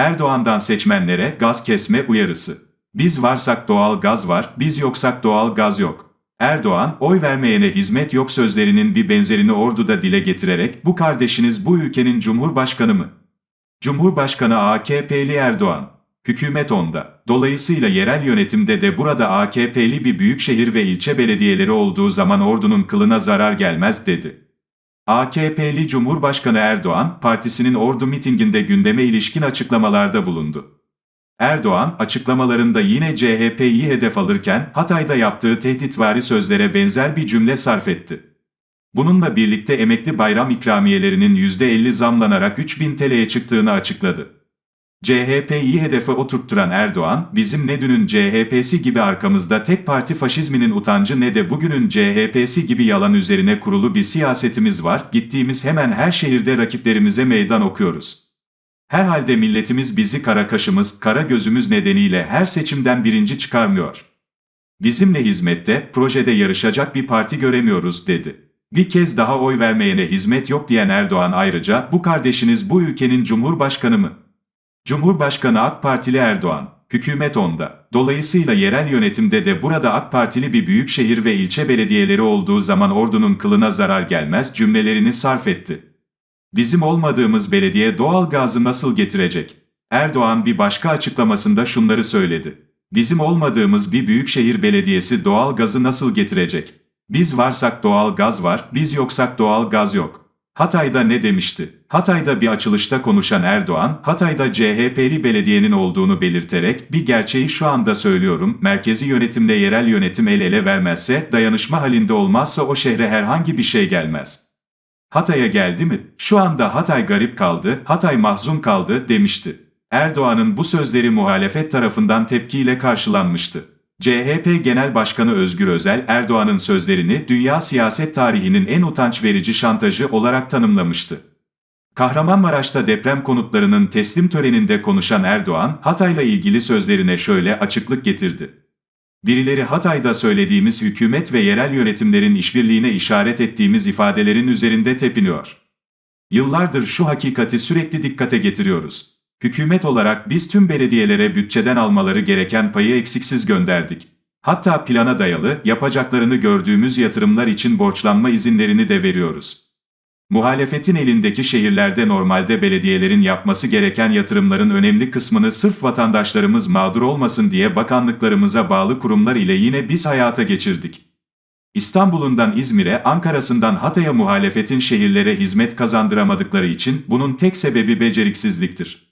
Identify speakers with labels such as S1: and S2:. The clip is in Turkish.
S1: Erdoğan'dan seçmenlere gaz kesme uyarısı. Biz varsak doğal gaz var, biz yoksak doğal gaz yok. Erdoğan, oy vermeyene hizmet yok sözlerinin bir benzerini orduda dile getirerek, bu kardeşiniz bu ülkenin cumhurbaşkanı mı? Cumhurbaşkanı AKP'li Erdoğan. Hükümet onda. Dolayısıyla yerel yönetimde de burada AKP'li bir büyükşehir ve ilçe belediyeleri olduğu zaman ordunun kılına zarar gelmez dedi. AKP'li Cumhurbaşkanı Erdoğan, partisinin ordu mitinginde gündeme ilişkin açıklamalarda bulundu. Erdoğan, açıklamalarında yine CHP'yi hedef alırken Hatay'da yaptığı tehditvari sözlere benzer bir cümle sarf etti. Bununla birlikte emekli bayram ikramiyelerinin %50 zamlanarak 3000 TL'ye çıktığını açıkladı. CHP'yi hedefe oturtturan Erdoğan, bizim ne dünün CHP'si gibi arkamızda tek parti faşizminin utancı ne de bugünün CHP'si gibi yalan üzerine kurulu bir siyasetimiz var, gittiğimiz hemen her şehirde rakiplerimize meydan okuyoruz. Herhalde milletimiz bizi kara kaşımız, kara gözümüz nedeniyle her seçimden birinci çıkarmıyor. Bizimle hizmette, projede yarışacak bir parti göremiyoruz dedi. Bir kez daha oy vermeyene hizmet yok diyen Erdoğan ayrıca, bu kardeşiniz bu ülkenin cumhurbaşkanı mı? Cumhurbaşkanı AK Partili Erdoğan, hükümet onda. Dolayısıyla yerel yönetimde de burada AK Partili bir büyükşehir ve ilçe belediyeleri olduğu zaman ordunun kılına zarar gelmez cümlelerini sarf etti. Bizim olmadığımız belediye doğal gazı nasıl getirecek? Erdoğan bir başka açıklamasında şunları söyledi. Bizim olmadığımız bir büyükşehir belediyesi doğal gazı nasıl getirecek? Biz varsak doğal gaz var, biz yoksak doğal gaz yok. Hatay'da ne demişti? Hatay'da bir açılışta konuşan Erdoğan, Hatay'da CHP'li belediyenin olduğunu belirterek, bir gerçeği şu anda söylüyorum, merkezi yönetimle yerel yönetim el ele vermezse, dayanışma halinde olmazsa o şehre herhangi bir şey gelmez. Hatay'a geldi mi? Şu anda Hatay garip kaldı, Hatay mahzun kaldı demişti. Erdoğan'ın bu sözleri muhalefet tarafından tepkiyle karşılanmıştı. CHP Genel Başkanı Özgür Özel, Erdoğan'ın sözlerini dünya siyaset tarihinin en utanç verici şantajı olarak tanımlamıştı. Kahramanmaraş'ta deprem konutlarının teslim töreninde konuşan Erdoğan, Hatay'la ilgili sözlerine şöyle açıklık getirdi. Birileri Hatay'da söylediğimiz hükümet ve yerel yönetimlerin işbirliğine işaret ettiğimiz ifadelerin üzerinde tepiniyor. Yıllardır şu hakikati sürekli dikkate getiriyoruz. Hükümet olarak biz tüm belediyelere bütçeden almaları gereken payı eksiksiz gönderdik. Hatta plana dayalı, yapacaklarını gördüğümüz yatırımlar için borçlanma izinlerini de veriyoruz. Muhalefetin elindeki şehirlerde normalde belediyelerin yapması gereken yatırımların önemli kısmını sırf vatandaşlarımız mağdur olmasın diye bakanlıklarımıza bağlı kurumlar ile yine biz hayata geçirdik. İstanbul'undan İzmir'e, Ankara'sından Hatay'a muhalefetin şehirlere hizmet kazandıramadıkları için bunun tek sebebi beceriksizliktir.